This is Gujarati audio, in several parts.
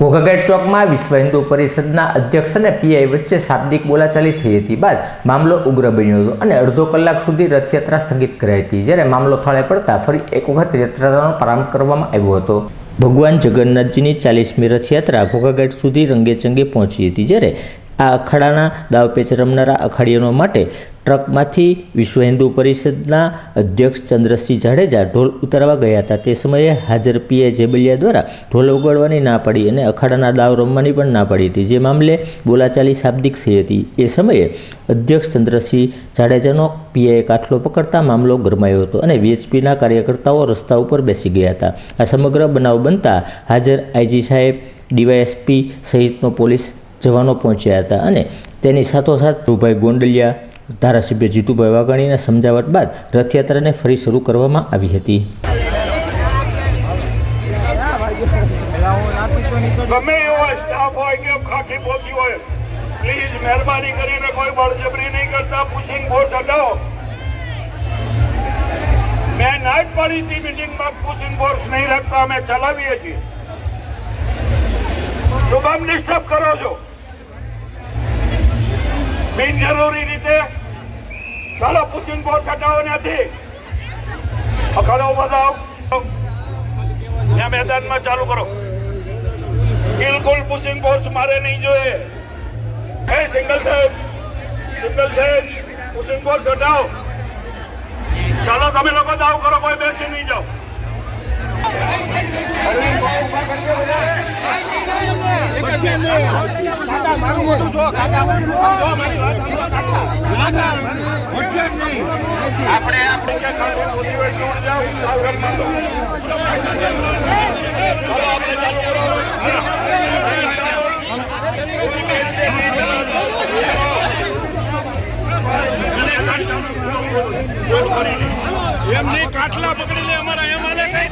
ઘોઘાઘાટ ચોકમાં વિશ્વ હિન્દુ પરિષદના અધ્યક્ષ અને પીઆઈ વચ્ચે શાબ્દિક બોલાચાલી થઈ હતી. બાદ મામલો ઉગ્ર બન્યો હતો અને અડધો કલાક સુધી રથયાત્રા સ્થગિત કરાઈ હતી. જ્યારે મામલો થળે પડતા ફરી એક વખત યાત્રાનો પ્રારંભ કરવામાં આવ્યો હતો. ભગવાન જગન્નાથજીની ચાલીસમી રથયાત્રા ઘોઘાઘાટ સુધી રંગેચંગે પહોંચી હતી. જ્યારે આ અખાડાના દાવપેચ રમનારા અખાડીઓનો માટે ટ્રકમાંથી વિશ્વ હિન્દુ પરિષદના અધ્યક્ષ ચંદ્રસિંહ જાડેજા ઢોલ ઉતારવા ગયા હતા. તે સમયે હાજર પીએ જેબલિયા દ્વારા ઢોલ ઉગાડવાની ના પડી અને અખાડાના દાવ રમવાની પણ ના પડી હતી. જે મામલે બોલાચાલી શાબ્દિક થઈ હતી. એ સમયે અધ્યક્ષ ચંદ્રસિંહ જાડેજાનો પીએ કાઠલો પકડતા મામલો ગરમાયો હતો અને વીએચપીના કાર્યકર્તાઓ રસ્તા ઉપર બેસી ગયા હતા. આ સમગ્ર બનાવ બનતા હાજર આઈજી સાહેબ ડીવાયએસપી સહિતનો પોલીસ જવાનો પહોંચ્યા હતા અને તેની સાથોસાથ ધ્રુભાઈ ગોંડલિયા, ધારાસભ્ય જીતુભાઈ વાઘાણીના સમજાવટ બાદ રથયાત્રાને ફરી શરૂ કરવામાં આવી હતી. હોય મહેરબાની કરીને મેં નાટ પાડી હતી મિટિંગમાં પુશિંગ ફોર્સ નહીં રાખતા, અમે ચલાવીએ છીએ. શું કામ ડિસ્ટર્બ કરો છો? બિનજરૂરી રીતે ચાલો પુશિંગ બોર્ડ છટાવો નથી અખાડો બધા ત્યાં મેદાનમાં ચાલુ કરો. બિલકુલ પુશિંગ બોર્ડ મારે નહીં જોઈએ. હે સિંગલ સાહેબ સિંગલ સાહેબ પુશિંગ બોર્ડ છટાવો ચાલો તમે લોકો દાવ કરો, કોઈ બેસી નહીં જાઓ. આપણે આપણે કે ખાલી મોટી વસ્તુ દૂર જાઓ સાવધાનમાં લો. ચાલો આપણે ચાલુ એમની કાટલા પકડી લે અમારા એમ હાલે કઈ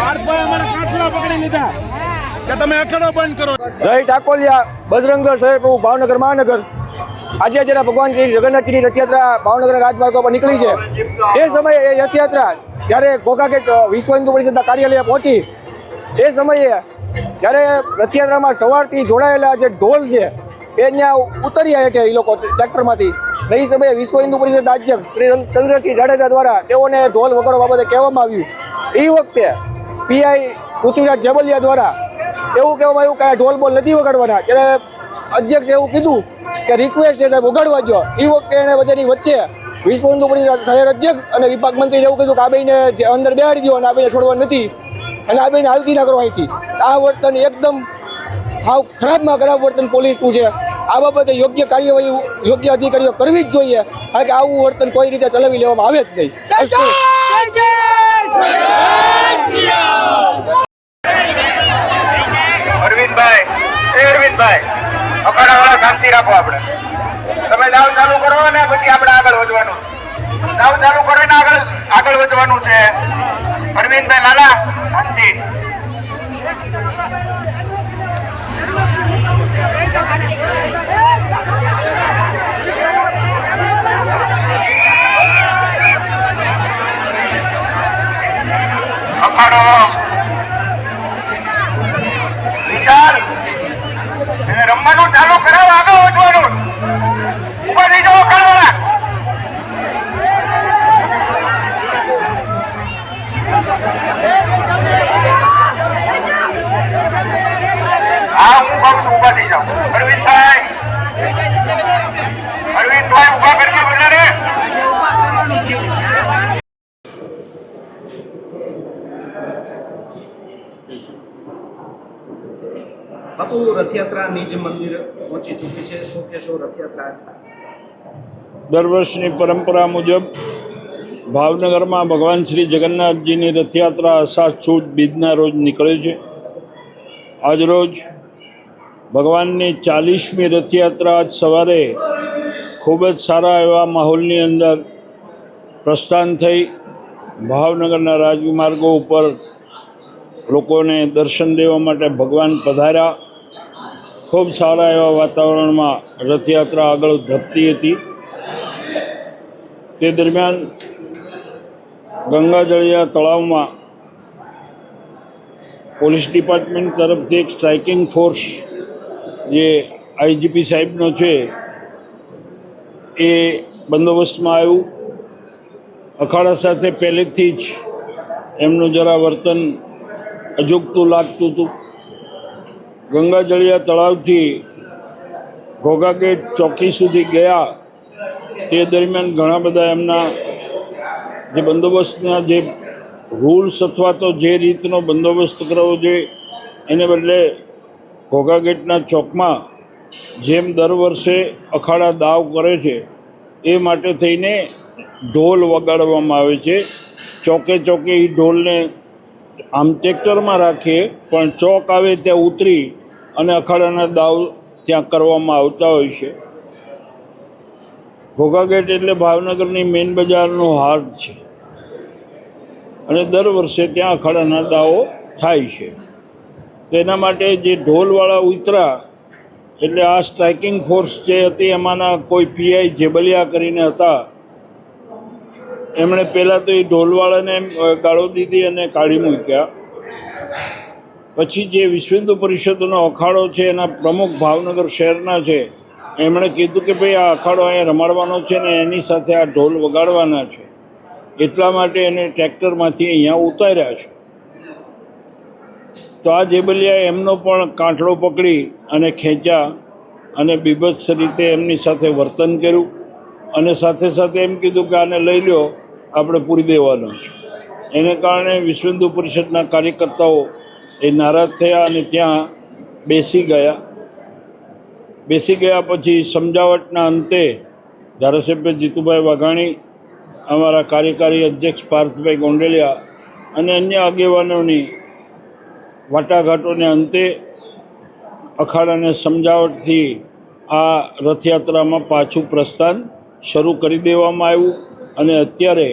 પાર્થભાઈ અમારા કાટલા પકડી લીધા. કે તમે અખડો બંધ કરો. જય ટાકોલિયા બજરંગગઢ શહેર પ્રભુ ભાવનગર મહાનગર. આજે જ્યારે ભગવાન શ્રી જગન્નાથજીની રથયાત્રા ભાવનગરના રાજમાર્ગો પર નીકળી છે. એ સમયે એ રથયાત્રા જ્યારે ઘોઘાગેટ વિશ્વ હિન્દુ પરિષદના કાર્યાલય પહોંચી એ સમયે જ્યારે રથયાત્રામાં સવારથી જોડાયેલા જે ઢોલ છે એ ત્યાં ઉતર્યા હેઠે એ લોકો ટ્રેક્ટરમાંથી. સમયે વિશ્વ હિન્દુ પરિષદ અધ્યક્ષ શ્રી ચંદ્રસિંહ જાડેજા દ્વારા તેઓને ઢોલ વગાડવા બાબતે કહેવામાં આવ્યું. એ વખતે પીઆઈ પૃથ્વીરાજ જેબલિયા દ્વારા એવું કહેવામાં આવ્યું કે ઢોલ બોલ નથી વગાડવાના. ત્યારે અધ્યક્ષે એવું કીધું કે રિક્વેસ્ટ છે સાહેબ, વગાડવા દો એ વખતે એણે બધાની વચ્ચે વિશ્વ હિન્દુ પરિષદ શહેર અધ્યક્ષ અને વિભાગ મંત્રી એવું કીધું કે આ બેને જે અંદર બેહાડી દો અને આ બેને છોડવા નથી અને આ બેને હાલતી ના કરવા અહીંથી. આ વર્તન એકદમ હાવ ખરાબમાં ખરાબ વર્તન પોલીસનું છે. આ બાબતે યોગ્ય કાર્યવાહી યોગ્ય અધિકારીઓ કરવી જ જોઈએ. કારણ કે આવું વર્તન કોઈ રીતે ચલાવી લેવામાં આવે જ નહીં. અરવિંદભાઈ અરવિંદભાઈ અખાડા વાળા શાંતિ રાખો આપણે. તમે દાવ ચાલુ કરો ને પછી આપણે આગળ વધવાનું. દાવ ચાલુ કરીને આગળ આગળ વધવાનું છે. અરવિંદભાઈ લાલા શાંતિ. Terima kasih. દર વર્ષની પરંપરા મુજબ ભાવનગરમાં ભગવાન શ્રી જગન્નાથજીની રથયાત્રા સાત છૂટ બીજના રોજ નીકળે છે. આજરોજ ભગવાનની ચાલીસમી રથયાત્રા આજ સવારે ખૂબ જ સારા એવા માહોલની અંદર પ્રસ્થાન થઈ ભાવનગરના રાજમાર્ગો ઉપર લોકોને દર્શન દેવા માટે ભગવાન પધાર્યા. ખૂબ સારા એવા વાતાવરણમાં રથયાત્રા આગળ ધપતી હતી. તે દરમિયાન ગંગાજળિયા તળાવમાં પોલીસ ડિપાર્ટમેન્ટ તરફથી એક સ્ટ્રાઇકિંગ ફોર્સ જે આઈજીપી સાહેબનો છે, એ બંદોબસ્તમાં આવ્યું. અખાડા સાથે પહેલેથી જ એમનું જરા વર્તન અજુગતું લાગતું હતું. ગંગાજળિયા તળાવથી ઘોઘા ગેટ ચોકી સુધી ગયા. તે દરમિયાન ઘણા બધા એમના જે બંદોબસ્તના જે રૂલ્સ અથવા તો જે રીતનો બંદોબસ્ત કરવો જોઈએ, એને બદલે ઘોઘાગેટના ચોકમાં જેમ દર વર્ષે અખાડા દાવ કરે છે, એ માટે થઈને ઢોલ વગાડવામાં આવે છે. ચોકે ચોકે એ ઢોલને આમ ટ્રેક્ટરમાં રાખીએ, પણ ચોક આવે ત્યાં ઉતરી અને અખાડાના દાવ ત્યાં કરવામાં આવતા હોય છે. ઘોઘા ગેટ એટલે ભાવનગરની મેઇન બજારનો હાર્ટ છે. અને દર વર્ષે ત્યાં અખાડાના દાવો થાય છે. તો એના માટે જે ઢોલવાળા ઉતરા, એટલે આ સ્ટ્રાઇકિંગ ફોર્સ જે હતી, એમાંના કોઈ પીઆઈ જેબલિયા કરીને હતા એમણે પહેલાં તો એ ઢોલવાળાને ગાળો દીધી અને કાઢી મૂક્યા. પછી જે વિશ્વ હિન્દુ પરિષદનો અખાડો છે, એના પ્રમુખ ભાવનગર શહેરના છે, એમણે કીધું કે ભાઈ આ અખાડો અહીંયા રમાડવાનો છે ને એની સાથે આ ઢોલ વગાડવાના છે. એટલા માટે એને ટ્રેક્ટરમાંથી અહીંયા ઉતાર્યા છે. તો આ જેબલિયા એમનો પણ કાંઠળો પકડી અને ખેંચ્યા અને બીભત્સ રીતે એમની સાથે વર્તન કર્યું અને સાથે સાથે એમ કીધું કે આને લઈ લ્યો. આપણે પૂરી દેવાનો. એને કારણે વિશ્વ હિન્દુ પરિષદના કાર્યકર્તાઓ એ નારાજ થયા અને ત્યાં બેસી ગયા. બેસી ગયા પછી સમજાવટના અંતે ધારાસભ્ય જીતુભાઈ વાઘાણી, અમારા કાર્યકારી અધ્યક્ષ પાર્થભાઈ ગોંડલિયા અને અન્ય આગેવાનોની વાટાઘાટોને અંતે અખાડાને સમજાવટથી આ રથયાત્રામાં પાછું પ્રસ્થાન શરૂ કરી દેવામાં આવ્યું. અને અત્યારે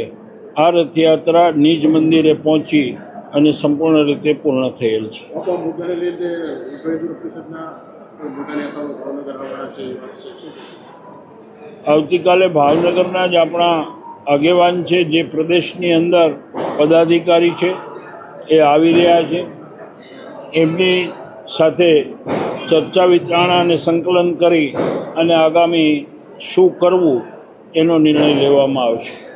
આ રથયાત્રા નિજ મંદિરે પહોંચી અને સંપૂર્ણ રીતે પૂર્ણ થયેલ છે? આવતીકાલે ભાવનગરના જ આપણા આગેવાન છે જે પ્રદેશની અંદર પદાધિકારી છે એ આવી રહ્યા છે એમની સાથે ચર્ચા વિચારણા અને સંકલન કરી અને આગામી શું કરવું એનો નિર્ણય લેવામાં આવશે